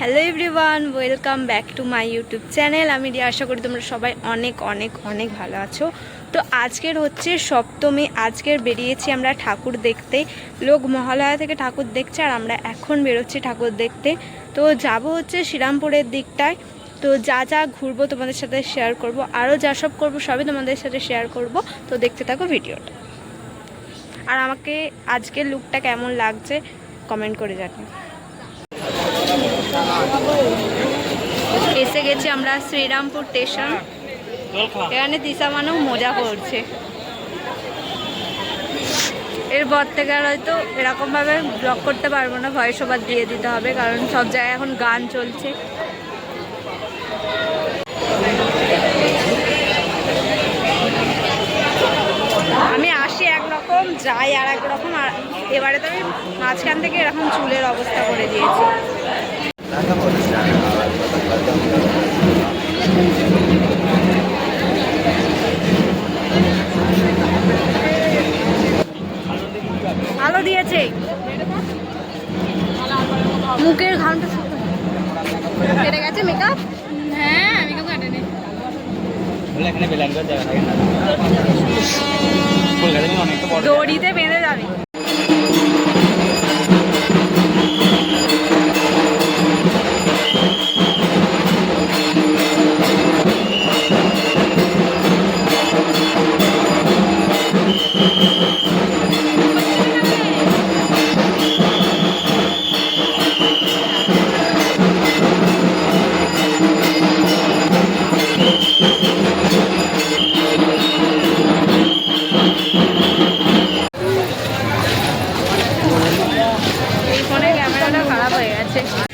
Hello everyone, welcome back to my YouTube channel. আমি রিয়া, আশা করি তোমরা সবাই অনেক অনেক অনেক ভালো আছো। তো আজকের হচ্ছে সপ্তমী, আজকের বেরিয়েছি আমরা ঠাকুর দেখতে। লোক মহালয়া থেকে ঠাকুর দেখছে আর আমরা এখন বেরোচ্ছি ঠাকুর দেখতে। তো যাব হচ্ছে শ্রীরামপুরের দিকটায়। তো যা যা ঘুরবো তোমাদের সাথে শেয়ার করব। আরও যা সব করব সবই তোমাদের সাথে শেয়ার করব। তো দেখতে থাকো ভিডিওটা। আর আমাকে আজকের লুকটা কেমন লাগছে কমেন্ট করে জানিও। এসে গেছি আমরা শ্রীরামপুর স্টেশন। এখানে দিশা মানু মজা করছে। এরপর থেকে আর হয়তো এরকমভাবে ব্লগ করতে পারব না ভয়েস ওভার দিয়ে দিতে হবে, কারণ সব জায়গায় এখন গান চলছে। আমি আসি একরকম, যাই আর একরকম আর এবারে তো আমি মাঝখান থেকে এরকম চুলের অবস্থা করে দিয়েছি। আলো দিয়েছে। মুখের ঘামটা কেটে গেছে মেকআপ হ্যাঁ কাটেনি। দড়িতে বেঁধে যাবে। এই ফোনের ক্যামেরাটা খারাপ হয়ে গেছে।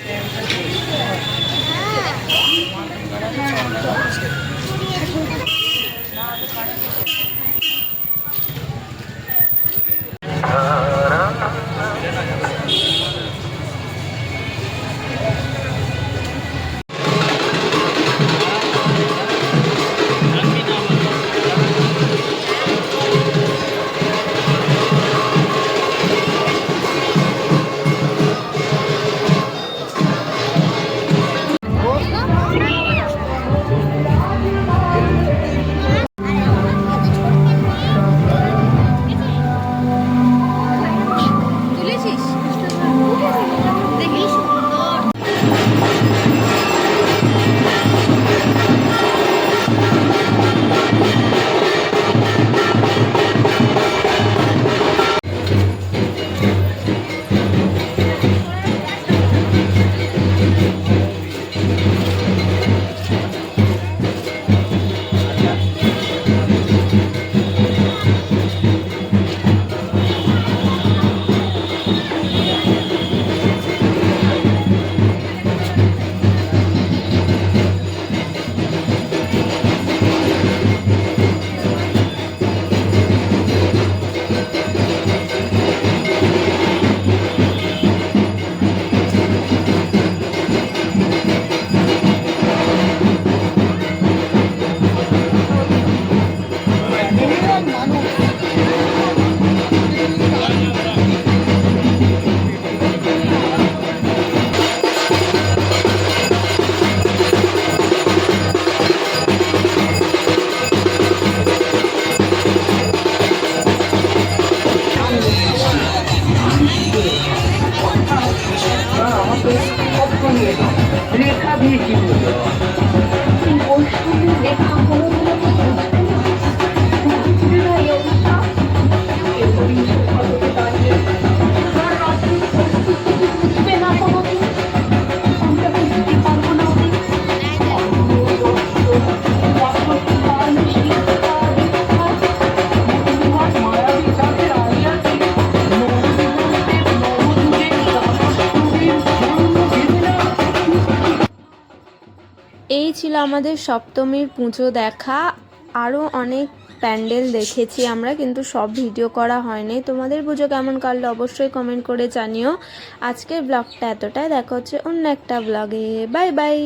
সাধারণ মানুষ এই ছিল আমাদের সপ্তমীর পুজো দেখা। আরও অনেক প্যান্ডেল দেখেছি আমরা, কিন্তু সব ভিডিও করা হয়নি। তোমাদের পুজো কেমন কাটলো অবশ্যই কমেন্ট করে জানিও। আজকের ব্লগটা এতটাই, দেখা হচ্ছে অন্য একটা ব্লগে। Bye bye.